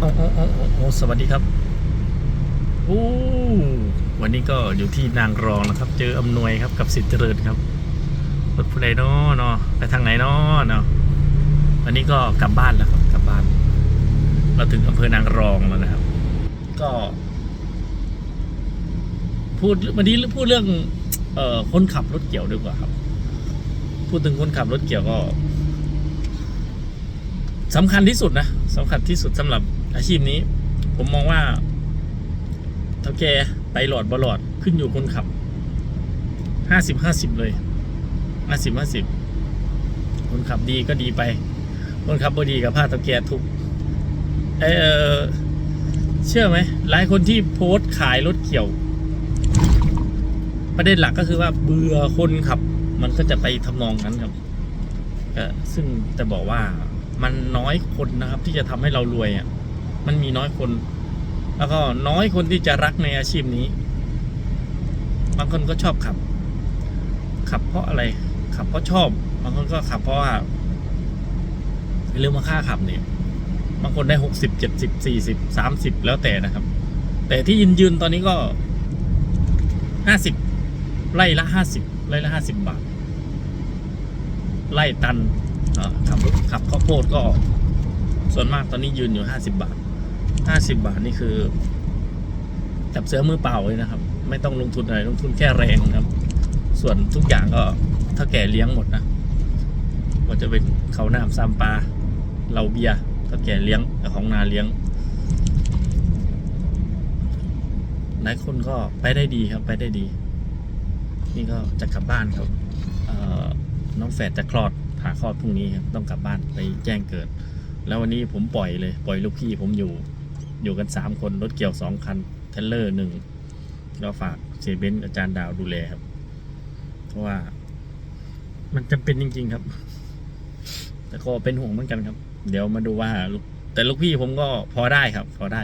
โอ้โอ้โอ้โอ้โอ้สวัสดีครับโอ้วันนี้ก็อยู่ที่นางรองนะครับ เจออำนวยครับกับสิทธิ์เจริญครับรถผู้ใดเนาะเนาะไปทางไหนเนาะเนาะวันนี้ก็กลับบ้านแล้วครับกลับบ้าน เราถึงอำเภอนางรองแล้วนะครับ ก็ พูดวันนี้พูดเรื่อง เอ่อคนขับรถเกี่ยวดีกว่าครับ พูดถึงคนขับรถเกี่ยวก็สำคัญที่สุดนะสำคัญที่สุดสำหรับ อาชีพนี้ ผมมองว่าเท่าแกไปหลอดบหลอดขึ้นอยู่คนขับห้าสิบห้าสิบเลยห้าสิบห้าสิบคนขับดีก็ดีไป คนขับบ่ดีกับพลาเท่าแกทุกเออเชื่อไหมหลายคนที่โพสต์ขายรถเกี่ยว ประเด็นหลักก็คือว่าเบื่อคนขับ มันก็จะไปทำนองนั้นครับก็ซึ่งจะบอกว่ามันน้อยคนนะครับที่จะทำให้เรารวยอะ มันมีน้อยคน แล้วก็น้อยคนที่จะรักในอาชีพนี้ บางคนก็ชอบขับ ขับเพราะอะไร ขับเพราะชอบ บางคนก็ขับเพราะว่าเรื่องมาค่าขับเนี่ย บางคนได้หกสิบเจ็ดสิบสี่สิบสามสิบแล้วแต่นะครับ แต่ที่ยืนยืนตอนนี้ก็ห้าสิบไล่ละห้าสิบไล่ละห้าสิบบาท ไล่ตันขับรถขับข้าวโพดก็ ส่วนมากตอนนี้ยืนอยู่ห้าสิบบาท ห้าสิบบาทนี่คือ จับเสือมือเปล่าเลยนะครับ ไม่ต้องลงทุนอะไรลงทุนแค่แรงครับ ส่วนทุกอย่างก็ถ้าแก่เลี้ยงหมดนะก็จะเป็นเขาน้ำซามปลาเราเบียถ้าแก่เลี้ยงของนาเลี้ยงหลายคนก็ไปได้ดีครับไปได้ดี นี่ก็จะกลับบ้านครับน้องแฝดจะคลอดผ่าคลอดพรุ่งนี้ครับต้องกลับบ้านไปแจ้งเกิด แล้ววันนี้ผมปล่อยเลย ปล่อยลูกพี่ผมอยู่ อยู่กันสามคน รถเกี่ยวสองคัน เทเลอร์หนึ่งก็ฝากเซเบนซ์อาจารย์ดาวดูแลครับ เพราะว่า มันจำเป็นจริง ๆ ครับ แต่ก็เป็นห่วงเหมือนกันครับ เดี๋ยวมาดูว่า แต่ลูกพี่ผมก็พอได้ครับ พอได้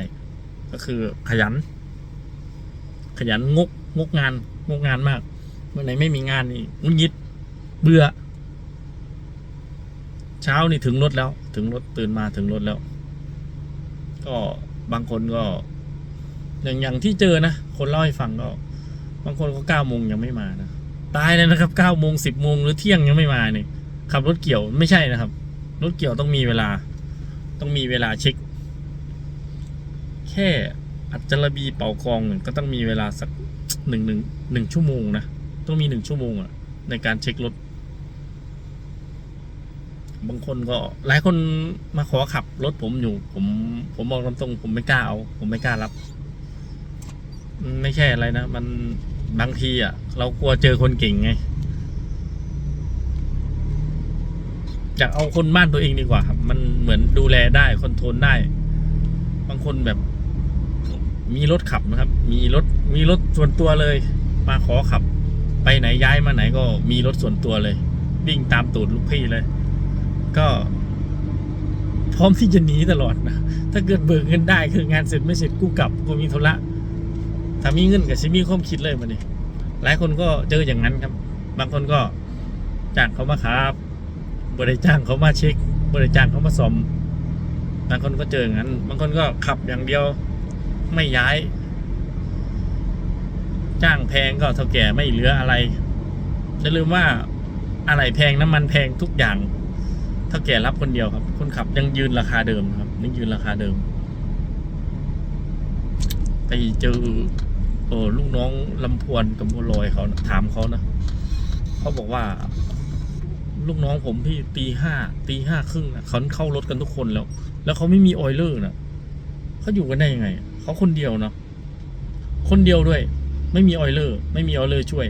ก็คือขยัน ขยันงกงกงานงกงานมาก เมื่อไหร่ไม่มีงานนี่งุนยิดเบื่อ เช้านี่ถึงรถแล้ว ถึงรถตื่นมาถึงรถแล้ว ก็ บางคนก็ อย่างอย่างที่เจอนะ คนเล่าให้ฟังก็ บางคนก็เก้าโมงยังไม่มานะตายเลยนะครับเก้าโมงสิบโมงหรือเที่ยงยังไม่มาเนี่ยขับรถเกี่ยวไม่ใช่นะครับ รถเกี่ยวต้องมีเวลา ต้องมีเวลาเช็ค แค่อัจจระบีเป่ากองก็ต้องมีเวลาสักหนึ่งหนึ่งหนึ่งชั่วโมงนะต้องมีหนึ่งชั่วโมงอะในการเช็ครถ บางคนก็หลายคนมาขอขับรถผมอยู่ ผม ผมบอกตรง ผมไม่กล้าเอา ผมไม่กล้ารับ ไม่ใช่อะไรนะ มันบางทีอะ เรากลัวเจอคนเก่งไงอยากเอาคนบ้านตัวเองดีกว่าครับ มันเหมือนดูแลได้คอนโทรลได้ บางคนแบบ มีรถขับนะครับ มีรถมีรถส่วนตัวเลย มาขอขับ ไปไหนย้ายมาไหนก็มีรถส่วนตัวเลย วิ่งตามตูดลูกพี่เลย ก็พร้อมที่จะหนีตลอดนะถ้าเกิดเบิกเงินได้คืองานเสร็จไม่เสร็จกูกลับกูมีธุระถ้ามีเงินกับชิมีความคิดเลยมันนี่หลายคนก็เจออย่างนั้นครับ บางคนก็จ้างเขามาครับบริจ้างเขามาเช็ค บริจ้างเขามาสมบางคนก็เจออย่างนั้น บางคนก็ขับอย่างเดียวไม่ย้าย จ้างแพงก็เท่าแก่ไม่เหลืออะไรอย่าลืมว่าอะไรแพงน้ำมันแพงทุกอย่าง เท่าแก่รับคนเดียวครับ คนขับยังยืนราคาเดิมครับยังยืนราคาเดิม ไปเจอเออลูกน้องลำพวนกับบัวลอยเขานะถามเขานะเขาบอกว่า ลูกน้องผมพี่ตีห้าตีห้าครึ่งนะเขาเข้ารถกันทุกคนแล้ว แล้วเขาไม่มีออยเลอร์นะเขาอยู่กันได้ยังไงเขาคนเดียวเนาะคนเดียวด้วย ไม่มีออยเลอร์ ไม่มีออยเลอร์ช่วย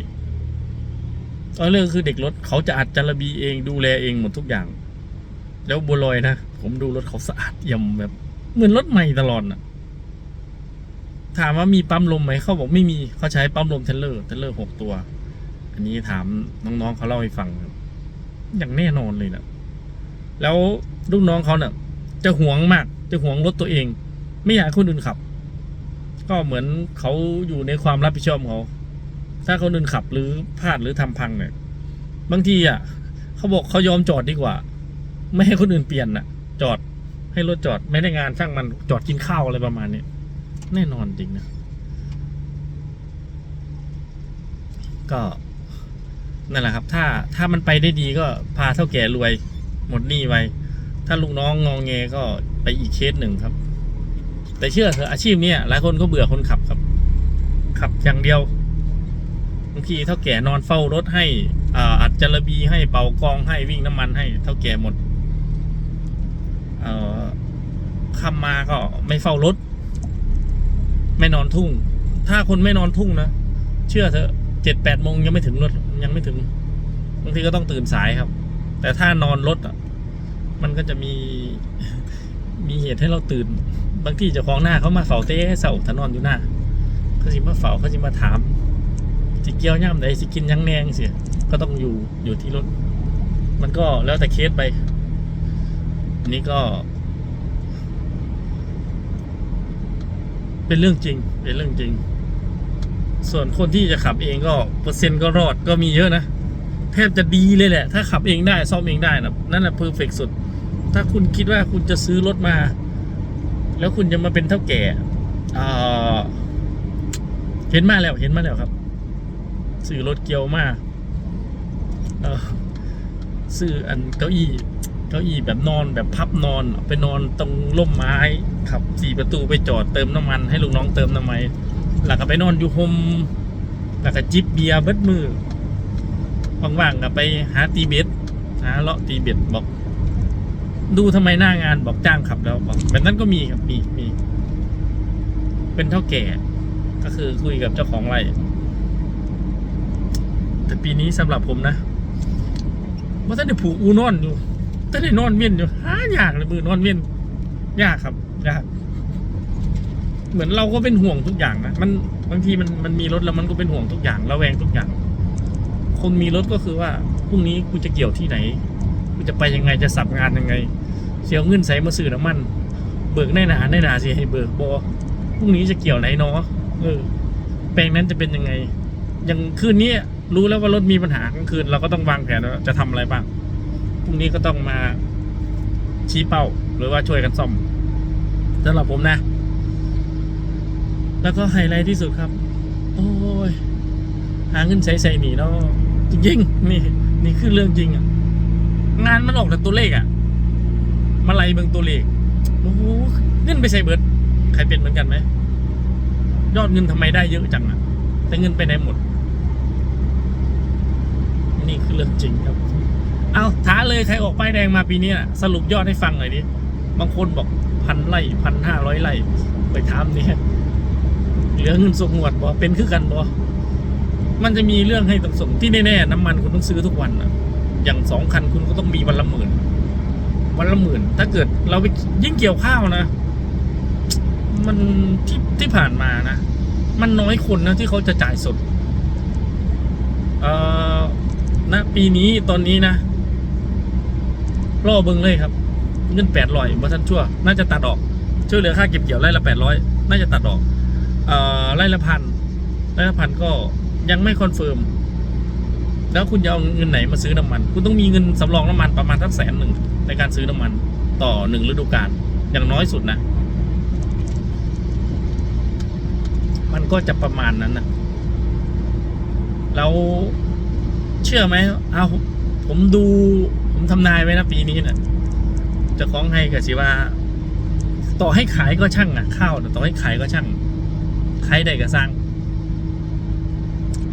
ออยเลอร์คือเด็กรถเขาจะอัดจารบีเองดูแลเองหมดทุกอย่าง แล้วบัวลอยนะ ผมดูรถเขาสะอาดเอี่ยมแบบ เหมือนรถใหม่ตลอดน่ะถามว่ามีปั๊มลมไหมเขาบอกไม่มีเขาใช้ปั๊มลมเทเลอร์เทเลอร์หกตัว อันนี้ถามน้องๆเขาเล่าให้ฟังครับอย่างแน่นอนเลยนะแล้วลูกน้องเขาเนี่ยจะหวงมาก จะหวงรถตัวเอง ไม่อยากคนอื่นขับ ก็เหมือนเขาอยู่ในความรับผิดชอบเขาถ้าคนอื่นขับหรือพลาดหรือทำพังเนี่ยบางทีอะเขาบอกเขายอมจอดดีกว่า ไม่ให้คนอื่นเปลี่ยนน่ะจอดให้รถจอดไม่ได้งานช่างมันจอดกินข้าวอะไรประมาณนี้แน่นอนจริงนะ ก็นั่นแหละครับ ถ้าถ้ามันไปได้ดีก็พาเท่าแก่รวย หมดหนี้ไว้ถ้าลูกน้องงองแงก็ไปอีกเคสหนึ่งครับ แต่เชื่อเถอะอาชีพเนี้ยหลายคนก็เบื่อคนขับครับ ขับอย่างเดียวบางทีเท่าแก่นอนเฝ้ารถให้อ่าอัดจระบีให้เป่ากองให้วิ่งน้ำมันให้เท่าแก่หมด เออคำมาก็ไม่เฝ้ารถ ไม่นอนทุ่ง ถ้าคนไม่นอนทุ่งนะ เชื่อเถอะเจ็ดแปดโมงยังไม่ถึงรถยังไม่ถึงบางทีก็ต้องตื่นสายครับ แต่ถ้านอนรถอะ มันก็จะมี มีเหตุให้เราตื่น บางทีเจ้าของหน้าเขามาเฝ้าเต้เสาถานอนอยู่หน้าเขาสิมาเฝ้าเขาสิมาถามสิเกี่ยวย่ำใดสิกินยังแนงเสียก็ต้องอยู่อยู่ที่รถ มันก็แล้วแต่เคสไป นี้ก็ เป็นเรื่องจริง เป็นเรื่องจริง ส่วนคนที่จะขับเองก็เปอร์เซ็นต์ก็รอดก็มีเยอะนะแทบจะดีเลยแหละ ถ้าขับเองได้ซ่อมเองได้นะนั่นแหละเพอร์เฟกสุด ถ้าคุณคิดว่าคุณจะซื้อรถมา แล้วคุณจะมาเป็นเท่าแก่เห็นมาแล้วเห็นมาแล้วครับ ซื้อรถเกียวมาซื้ออันเก้าอี้ เก้าอี้แบบนอนแบบพับนอนไปนอนตรงร่มไม้ขับสี่ประตูไปจอดเติมน้ำมันให้ลูกน้องเติมน้ำมันหลักก็ไปนอนอยู่โฮมหลักก็จิบเบียร์เบิดมือว่างๆก็ไปหาตีเบ็ดหาเลาะตีเบ็ดบอก ดูทำไมหน้างานบอกจ้างขับแล้วบอกแบบนั้นก็มีครับมีมีเป็นเท่าแก่ ก็คือคุยกับเจ้าของไร่แต่ปีนี้สำหรับผมนะว่าท่านได้ผูกอูนอนอยู่ ท่ได้นอนเวียนอยู่หายากเลยมือนอนเวียนยากครับยากเหมือนเราก็เป็นห่วงทุกอย่างนะมันบางทีมันมันมีรถแล้วมันก็เป็นห่วงทุกอย่างระแวงทุกอย่าง คนมีรถก็คือว่าพรุ่งนี้กูจะเกี่ยวที่ไหนกูจะไปยังไงจะสับงานยังไง เสียเงินใส่มาซื้อน้ำมัน เบิกแน่นาแน่นาสิให้เบิกบอพรุ่งนี้จะเกี่ยวไหนเนาะเออ แปลงนั้นจะเป็นยังไง อย่างคืนนี้รู้แล้วว่ารถมีปัญหากลางคืนเราก็ต้องวางแผนว่าจะทำอะไรบ้าง พรุ่งนี้ก็ต้องมาชี้เป้า หรือว่าช่วยกันซ่อมสำหรับผมนะ แล้วก็ไฮไลท์ที่สุดครับ โอ้ย หาเงินใส่ใส่หนีเนาะจริงๆนี่นี่คือเรื่องจริงอะงานมันออกแต่ตัวเลขอะ่ะมาไล่เบิ่งตัวเลขโอ้โหเงินไปใส่เบิดใครเป็นเหมือนกันไหมยอดเงินทำไมได้เยอะจังอะ่ะแต่เงินไปไหนหมด นี่คือเรื่องจริงครับ เอาท้าเลยใครออกป้ายแดงมาปีนี้นะสรุปยอดให้ฟังหน่อยดิบางคนบอกพันไร่พันห้าร้อยไร่ไปถามเนี่ยเหลือเงินส่งหวดบ่เป็นคือกันบ่มันจะมีเรื่องให้ต้องส่งที่แน่ๆน้ำมันคุณต้องซื้อทุกวันอะอย่างสองคันคุณก็ต้องมีวันละหมื่นวันละหมื่น ถ้าเกิดเราไปยิ่งเกี่ยวข้าวนะ มันที่ที่ผ่านมานะ มันน้อยคนนะที่เขาจะจ่ายสด เอ่อณปีนี้ตอนนี้นะ รอเบิ้งเลยครับ เงินแปดร้อยมาท่านชั่ว น่าจะตัดออกช่วยเหลือค่าเก็บเกี่ยวไร่ละแปดร้อยน่าจะตัดออกเอ่อไร่ละพันไร่ละพันก็ยังไม่คอนเฟิร์มแล้วคุณจะเอาเงินไหนมาซื้อน้ำมัน คุณต้องมีเงินสำรองน้ำมันประมาณสักแสนหนึ่งในการซื้อน้ำมันต่อหนึ่งฤดูกาลอย่างน้อยสุดนะ มันก็จะประมาณนั้นนะแล้วเชื่อไหมเอาผมดู ผมทำนายไว้นะปีนี้นะ่ะจะคล้องให้กับสิว่า ต่อให้ขายก็ช่างอะข้าวน่ต่อให้ขายก็ช่างขายได้ก็สร้าง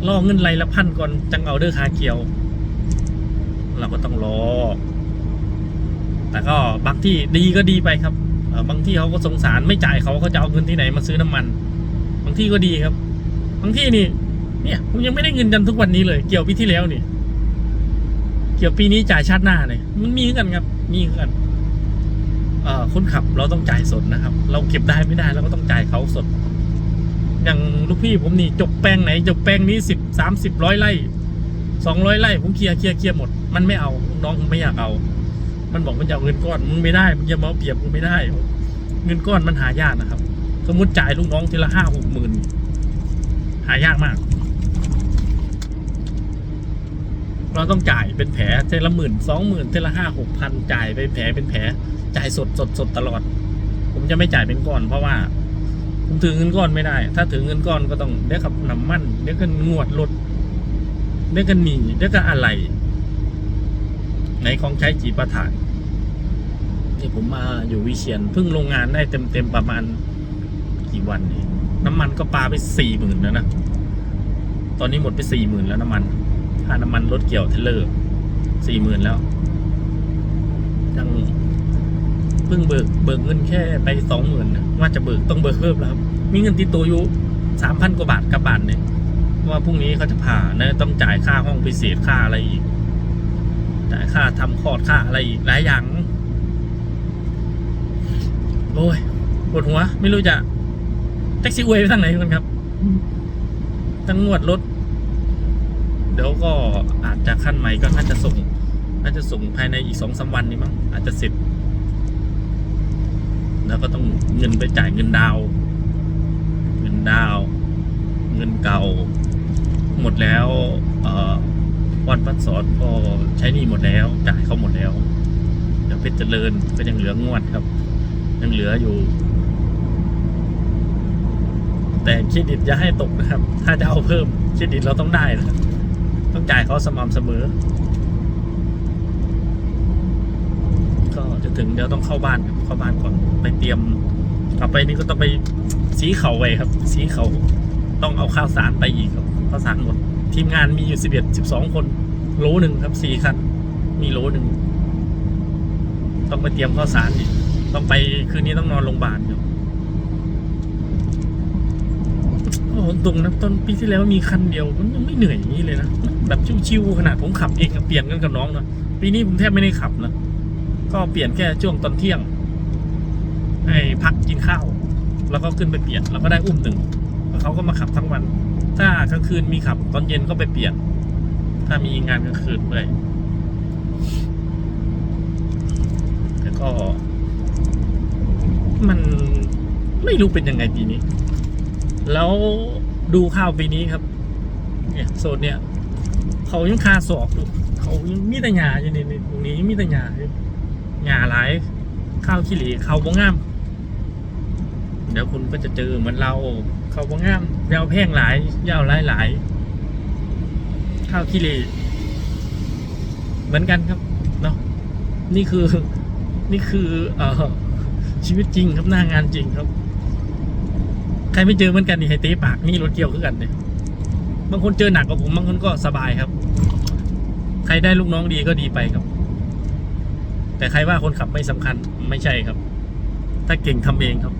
รอเงินไรละพันก่อนจังเอาเด้อคาเกียว เราก็ต้องรอ แต่ก็บางที่ดีก็ดีไปครับบางที่เขาก็สงสารไม่จ่ายเขาเขาจะเอาเงินที่ไหนมาซื้อน้ำมัน บางที่ก็ดีครับ บางที่นี่ เนี่ยผมยังไม่ได้เงินจนทุกวันนี้เลย เกี่ยวปีที่แล้วนี่ เกี่ยวปีนี้จ่ายชาติหน้าเนี่ยมันมีกันครับ มีกันเอ่อคนขับเราต้องจ่ายสดนะครับ เราเก็บได้ไม่ได้เราก็ต้องจ่ายเขาสด อย่างลูกพี่ผมนี่จบแปลงไหน จบแปลงนี้สิบสามสิบร้อยไร่สองร้อยไร่ผมเคลียร์เคลียร์เคลียร์หมด มันไม่เอาน้องผมไม่อยากเอา มันบอกมันจะเอาเงินก้อนมึงไม่ได้มึงจะมาเอาเปรียบมึงไม่ได้ เงินก้อนมันหายากนะครับ สมมติจ่ายลูกน้องทีละห้าหกหมื่นหายากมาก เราต้องจ่ายเป็นแผลเทละหมื่นสองหมื่นเทละห้าหกพันจ่ายไปแผลเป็นแผลจ่ายสดสดสดตลอด ผมจะไม่จ่ายเป็นก้อน เพราะว่าผมถือเงินก้อนไม่ได้ ถ้าถือเงินก้อนก็ต้องเดี๋ยวกับน้ำมันเดี๋ยวกันงวดรถเดี๋ยวกันหนีเดี๋ยวกันอะไรในของใช้จีประถานนี่ผมมาอยู่วิเชียนเพิ่งลงงานได้เต็มเต็มๆประมาณกี่วันเองน้ำมันก็ปาไปสี่หมื่นแล้วนะ ตอนนี้หมดไปสี่หมื่นแล้วน้ำมัน ค่าน้ำมันรถเกี่ยวเทเลอร์สี่หมื่นแล้วยังเพิ่งเบิกเบิกเงินแค่ไปสองหมื่นว่าจะเบิกต้องเบิกเพิ่มแล้วครับ มีเงินติดตัวอยู่สามพันกว่าบาทกับบานเนี่ยว่าพรุ่งนี้เขาจะผ่านะต้องจ่ายค่าห้องพิเศษค่าอะไรอีก จ่ายค่าทำคลอดค่าอะไรอีกหลายอย่าง โอ้ยปวดหัว ไม่รู้จะแท็กซี่อวยไปทางไหนกันครับทั้งงวดรถ เดี๋ยวก็อาจจะขั้นใหม่ก็น่าจะส่ง น่าจะส่งภายในอีกสองสามวันนี้มั้งอาจจะเสร็จ แล้วก็ต้องเงินไปจ่ายเงินดาว เงินดาว เงินเก่า หมดแล้วเอ่อวันพัดสอนก็ใช้หนี่หมดแล้วจ่ายเขาหมดแล้วเดี๋ยวเพชรเจริญก็ยังเหลืองวดครับ ยังเหลืออยู่แต่เครดิตอย่าให้ตกนะครับ ถ้าจะเอาเพิ่มเครดิตเราต้องได้นะ ต้องจ่ายเขาสม่ำเสมอ ก็จะถึงเดี๋ยวต้องเข้าบ้านครับเข้าบ้านก่อนไปเตรียมกลับไปนี่ก็ต้องไปสีเขาไว้ครับ สีเขาต้องเอาข้าวสารไปอีกครับข้าวสารหมด ทีมงานมีอยู่สิบเอ็ดสิบสองคนโลหนึ่งครับสี่คัน มีโลหนึ่งต้องไปเตรียมข้าวสารอีกต้องไปคืนนี้ต้องนอนโรงพยาบาลครั บอ้โหตรงนะต้นปีที่แล้วมีคันเดียวมันยังไม่เหนื่อยอย่างนี้เลยนะแบบชิวๆขนาดผมขับเองเปลี่ยนกันกับน้องนะปีนี้ผมแทบไม่ได้ขับนะก็เปลี่ยนแค่ช่วงตอนเที่ยงให้พักกินข้าว แล้วก็ขึ้นไปเปลี่ยน แล้วก็ได้อุ้มหนึ่งแล้วเขาก็มาขับทั้งวัน ถ้ากลางคืนมีขับ ตอนเย็นก็ไปเปลี่ยน ถ้ามีงานกลางคืนด้วยแต่ก็ มันไม่รู้เป็นยังไงปีนี้ แล้วดูข้าวปีนี้ครับ เนี่ยโซนเนี่ย เขายังคาศอกอยู่เขายังมีแต่หญ้าอยู่นี่นี่ตรงนี้ยังมีแต่หญ้าอยู่หญ้าหลายข้าวขี้เหร่เขาบ่งาม เดี๋ยวคุณก็จะเจอเหมือนเรา เขาบ่งามยาวแพงหลายยาวหลายหลายข้าวขี้เหร่เหมือนกันครับเนาะนี่คือนี่คือเอ่อชีวิตจริงครับหน้างานจริงครับ ใครไม่เจอเหมือนกันนี่ให้เตะปากนี่รถเกี่ยวคือกันเลยบางคนเจอหนักกว่าผมบางคนก็สบายครับ ใครได้ลูกน้องดีก็ดีไปครับ แต่ใครว่าคนขับไม่สำคัญไม่ใช่ครับ ถ้าเก่งทำเองครับ